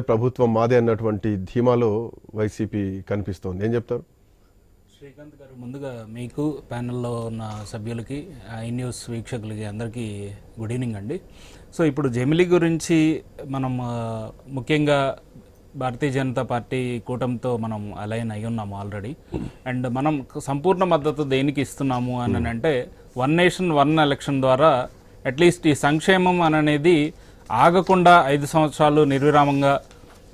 ప్రభుత్వం మాదే అన్నటువంటి ధీమాలో వైసీపీ కనిపిస్తోంది. ఏం చెప్తారు? శ్రీకాంత్ గారు ముందుగా మీకు ప్యానెల్లో ఉన్న సభ్యులకి ఐ న్యూస్ వీక్షకులకి అందరికీ గుడ్ ఈవినింగ్ అండి. సో ఇప్పుడు జమిలి గురించి మనం ముఖ్యంగా భారతీయ జనతా పార్టీ కూటమితో మనం అలైన్ అయి ఉన్నాము ఆల్రెడీ. అండ్ మనం సంపూర్ణ మద్దతు దేనికి ఇస్తున్నాము అని అంటే వన్ నేషన్ వన్ ఎలక్షన్ ద్వారా అట్లీస్ట్ ఈ సంక్షేమం అనేది ఆగకుండా ఐదు సంవత్సరాలు నిర్విరామంగా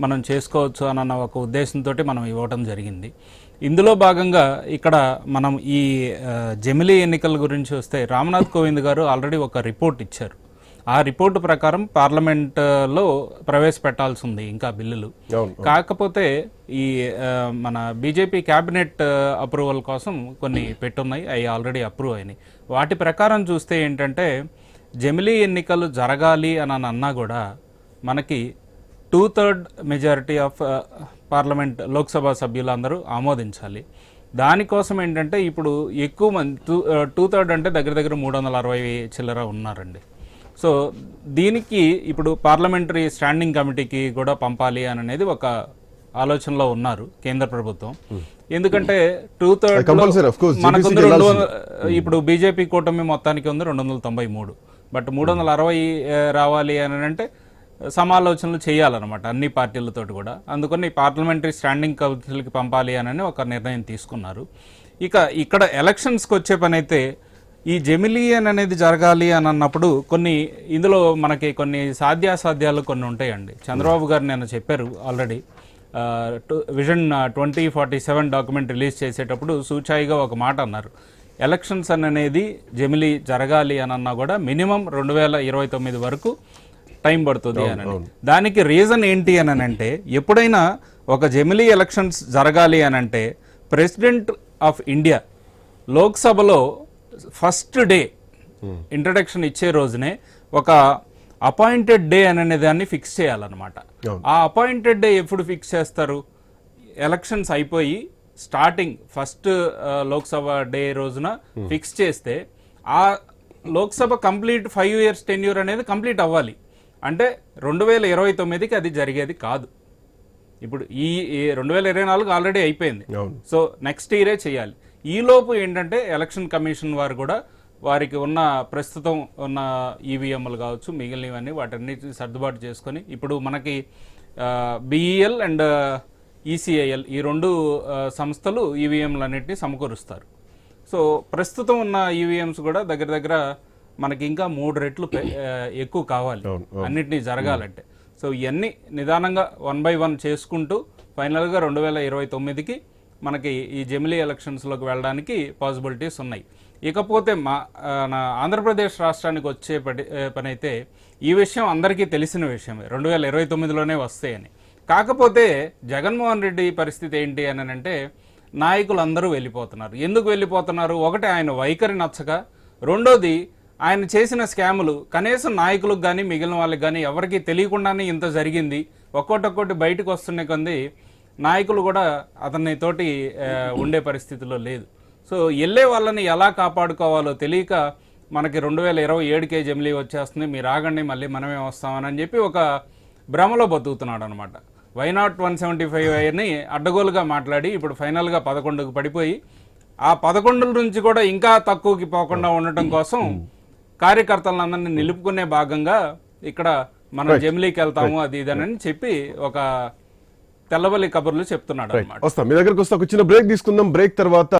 మనం చేసుకోవచ్చు అన్న ఒక ఉద్దేశంతో మనం ఇవ్వటం జరిగింది. ఇందులో భాగంగా ఇక్కడ మనం ఈ జమిలీ ఎన్నికల గురించి వస్తే రామ్నాథ్ కోవింద్ గారు ఆల్రెడీ ఒక రిపోర్ట్ ఇచ్చారు. ఆ రిపోర్టు ప్రకారం పార్లమెంట్లో ప్రవేశపెట్టాల్సి ఉంది ఇంకా బిల్లులు. కాకపోతే ఈ మన బీజేపీ క్యాబినెట్ అప్రూవల్ కోసం కొన్ని పెట్టున్నాయి. అవి ఆల్రెడీ అప్రూవ్ అయినాయి. వాటి ప్రకారం చూస్తే ఏంటంటే జమిలీ ఎన్నికలు జరగాలి అని అని అన్నా కూడా మనకి two third majority of parliament Lok Sabha సభ్యులందరూ ఆమోదించాలి. దానికోసం ఏంటంటే ఇప్పుడు ఎక్కువ మంది టూ టూ థర్డ్ అంటే దగ్గర దగ్గర మూడు వందల అరవై చిల్లర ఉన్నారండి. సో దీనికి ఇప్పుడు పార్లమెంటరీ స్టాండింగ్ కమిటీకి కూడా పంపాలి అని అనేది ఒక ఆలోచనలో ఉన్నారు కేంద్ర ప్రభుత్వం. ఎందుకంటే టూ థర్డ్. మనకు ఇప్పుడు బీజేపీ కూటమి మొత్తానికి ఉంది రెండు వందల తొంభై మూడు. బట్ మూడు వందల అరవై రావాలి అని అంటే సమాలోచనలు చేయాలన్నమాట అన్ని పార్టీలతోటి కూడా. అందుకని పార్లమెంటరీ స్టాండింగ్ కౌన్సిల్కి పంపాలి అని ఒక నిర్ణయం తీసుకున్నారు. ఇక ఇక్కడ ఎలక్షన్స్కి వచ్చే పని అయితే ఈ జెమిలియన్ అనేది జరగాలి అని అన్నప్పుడు కొన్ని ఇందులో మనకి కొన్ని సాధ్యాసాధ్యాలు కొన్ని ఉంటాయండి. చంద్రబాబు గారు నేను చెప్పారు already vision twenty forty seven document release చేసేటప్పుడు సూచాయిగా ఒక మాట అన్నారు. ఎలక్షన్స్ అనేది జమిలీ జరగాలి అని అన్నా కూడా మినిమం రెండు వేల ఇరవై తొమ్మిది వరకు టైం పడుతుంది అని దానికి రీజన్ ఏంటి అని అంటే ఎప్పుడైనా ఒక జమిలీ ఎలక్షన్స్ జరగాలి అని అంటే ప్రెసిడెంట్ ఆఫ్ ఇండియా లోక్సభలో ఫస్ట్ డే ఇంట్రడక్షన్ ఇచ్చే రోజునే ఒక అపాయింటెడ్ డే అనే దాన్ని ఫిక్స్ చేయాలన్నమాట. ఆ అపాయింటెడ్ డే ఎప్పుడు ఫిక్స్ చేస్తారు? ఎలక్షన్స్ అయిపోయి స్టార్టింగ్ ఫస్ట్ లోక్సభ డే రోజున ఫిక్స్ చేస్తే ఆ Lok Sabha complete five years tenure అనేది కంప్లీట్ అవ్వాలి. అంటే రెండు వేల ఇరవై తొమ్మిదికి అది జరిగేది కాదు. ఇప్పుడు ఈ రెండు వేల ఇరవై నాలుగు ఆల్రెడీ అయిపోయింది. సో నెక్స్ట్ ఇయరే చేయాలి. ఈలోపు ఏంటంటే ఎలక్షన్ కమిషన్ వారు కూడా వారికి ఉన్న ప్రస్తుతం ఉన్న ఈవీఎంలు కావచ్చు మిగిలినవన్నీ వాటన్నిటిని సర్దుబాటు చేసుకొని ఇప్పుడు మనకి బిఈఎల్ అండ్ ఈసీఐఎల్ ఈ రెండు సంస్థలు ఈవీఎంలన్నింటినీ సమకూరుస్తారు. సో ప్రస్తుతం ఉన్న ఈవీఎంస్ కూడా దగ్గర దగ్గర మనకి ఇంకా మూడు రెట్లు ఎక్కువ కావాలి. అన్నిటినీ జరగాలంటే. సో ఇవన్నీ నిదానంగా వన్ బై వన్ చేసుకుంటూ ఫైనల్గా రెండు వేల ఇరవై తొమ్మిదికి మనకి ఈ జమిలీ ఎలక్షన్స్లోకి వెళ్ళడానికి పాసిబిలిటీస్ ఉన్నాయి. ఇకపోతే మా ఆంధ్రప్రదేశ్ రాష్ట్రానికి వచ్చే పని అయితే ఈ విషయం అందరికీ తెలిసిన విషయమే. రెండు వేల ఇరవై తొమ్మిదిలోనే వస్తాయని. కాకపోతే జగన్మోహన్ రెడ్డి పరిస్థితి ఏంటి అని అంటే నాయకులు అందరూ వెళ్ళిపోతున్నారు. ఎందుకు వెళ్ళిపోతున్నారు? ఒకటి ఆయన వైఖరి నచ్చక. రెండోది ఆయన చేసిన స్కాములు కనీసం నాయకులకు కానీ మిగిలిన వాళ్ళకి కానీ ఎవరికి తెలియకుండానే ఇంత జరిగింది. ఒక్కొక్కటి బయటకు వస్తున్న కొంది నాయకులు కూడా అతన్ని తోటి ఉండే పరిస్థితిలో లేదు. సో వెళ్ళే వాళ్ళని ఎలా కాపాడుకోవాలో తెలియక మనకి రెండు వేల ఇరవై ఏడుకే జమిలీ వచ్చేస్తుంది. మీరు ఆగండి మళ్ళీ మనమే వస్తామని చెప్పి ఒక భ్రమలో బతుకుతున్నాడు అనమాట వైనాట్ వన్ సెవెంటీ ఫైవ్ అని అడ్డగోలుగా మాట్లాడి ఇప్పుడు ఫైనల్గా పదకొండుకు పడిపోయి ఆ పదకొండు నుంచి కూడా ఇంకా తక్కువకి పోకుండా ఉండటం కోసం కార్యకర్తలందరినీ నిలుపుకునే భాగంగా ఇక్కడ మనం జమిలీకి వెళ్తాము అది ఇదని చెప్పి ఒక తెల్లబలి కబుర్లు చెప్తున్నాడు అనమాట వస్తాం. మీ దగ్గరకు వస్తే ఒక చిన్న బ్రేక్ తీసుకుందాం. బ్రేక్ తర్వాత